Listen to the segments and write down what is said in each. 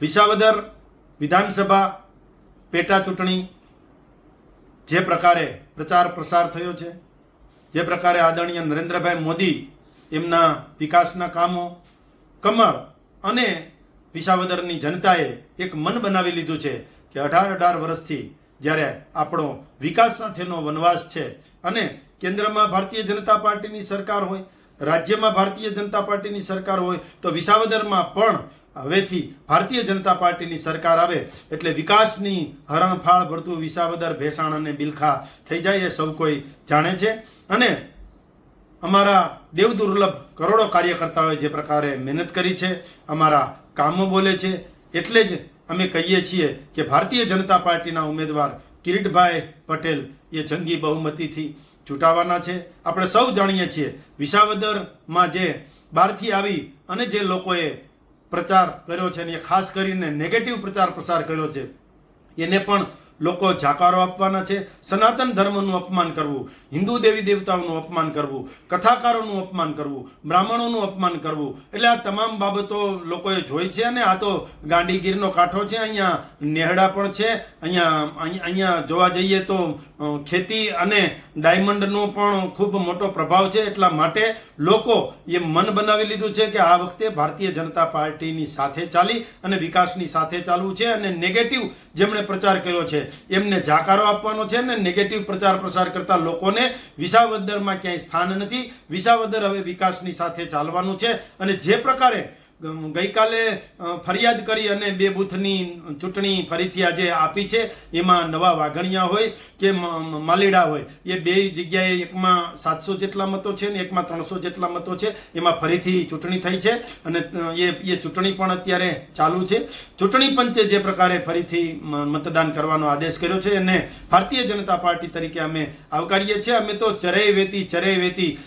વિસાવદર વિધાનસભા પેટા ચૂંટણી જે પ્રકારે પ્રચાર પ્રસાર થયો છે, જે પ્રકારે આદરણીય નરેન્દ્રભાઈ મોદી એમના વિકાસના કામો, કમળ અને વિસાવદરની જનતાએ એક મન બનાવી લીધું છે કે અઢાર અઢાર વર્ષથી જ્યારે આપણો વિકાસ સાથેનો વનવાસ છે અને કેન્દ્રમાં ભારતીય જનતા પાર્ટીની સરકાર હોય, રાજ્યમાં ભારતીય જનતા પાર્ટીની સરકાર હોય, તો વિસાવદરમાં પણ હવેથી ભારતીય જનતા પાર્ટીની સરકાર આવે એટલે વિકાસની હરણફાળ ભરતું વિસાવદર, ભેસાણ અને બિલખા થઈ જાય એ સૌ કોઈ જાણે છે. અને અમારા દેવ દુર્લભ કરોડો કાર્યકર્તાઓએ જે પ્રકારે મહેનત કરી છે, અમારા કામો બોલે છે, એટલે જ અમે કહીએ છીએ કે ભારતીય જનતા પાર્ટીના ઉમેદવાર કિરીટભાઈ પટેલ એ જંગી બહુમતીથી ચૂંટાવાના છે. આપણે સૌ જાણીએ છીએ, વિસાવદરમાં જે બહારથી આવી અને જે લોકોએ પ્રચાર કર્યો છે અને એ ખાસ કરીને નેગેટિવ પ્રચાર પ્રસાર કર્યો છે. એને પણ લોકો જાકારો આપવાના છે, સનાતન ધર્મનું અપમાન કરવું, હિન્દુ દેવી દેવતાઓનું અપમાન કરવું, કથાકારોનું અપમાન કરવું, બ્રાહ્મણોનું અપમાન કરવું. એટલે આ તમામ બાબતો લોકોએ જોઈ છે અને આ તો ગાંડીગીરનો કાંઠો છે, અહીંયા નેહડા પણ છે, અહીંયા અહીં- અહીંયા જોવા જઈએ તો ખેતી અને ડાયમંડનો પણ ખૂબ મોટો પ્રભાવ છે એટલા માટે લોકો એ મન બનાવી લીધું છે કે આ વખતે ભારતીય જનતા પાર્ટીની સાથે ચાલી અને વિકાસની સાથે ચાલવું છે અને નેગેટિવ જેમણે પ્રચાર કર્યો છે, એમને જાકારો આપવાનો છે અને નેગેટિવ પ્રચાર પ્રસાર કરતા લોકોને વિસાવદરમાં ક્યાંય સ્થાન નથી. વિસાવદર હવે વિકાસની સાથે ચાલવાનું છે અને જે પ્રકારે ગઈકાલે ફરિયાદ કરી અને બે બૂથની ચૂંટણી ફરીથી આજે આપી છે. એમાં નવા વાઘણિયા હોય કે માલીડા હોય, એ બે જગ્યાએ એકમાં સાતસો જેટલા મતો છે ને એકમાં ત્રણસો જેટલા મતો છે. એમાં ફરીથી ચૂંટણી થઈ છે અને એ એ ચૂંટણી પણ અત્યારે ચાલુ છે. ચૂંટણી પંચે જે પ્રકારે ફરીથી મતદાન કરવાનો આદેશ કર્યો છે અને ભારતીય જનતા પાર્ટી તરીકે અમે આવકારીએ છીએ. અમે તો ચરે વેતી ચરે વેતી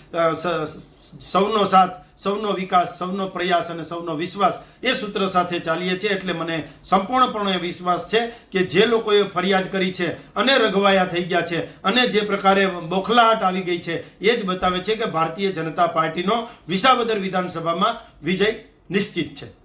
સૌનો સાથ સૌનો વિકાસ, સૌનો પ્રયાસ અને સૌનો વિશ્વાસ એ સૂત્ર સાથે ચાલીએ છીએ એટલે મને સંપૂર્ણપણે વિશ્વાસ છે કે જે લોકોએ ફરિયાદ કરી છે અને રઘવાયા થઈ ગયા છે અને જે પ્રકારે બોખલાહટ આવી ગઈ છે, એ જ બતાવે છે કે ભારતીય જનતા પાર્ટીનો વિસાવદર વિધાનસભામાં વિજય નિશ્ચિત છે.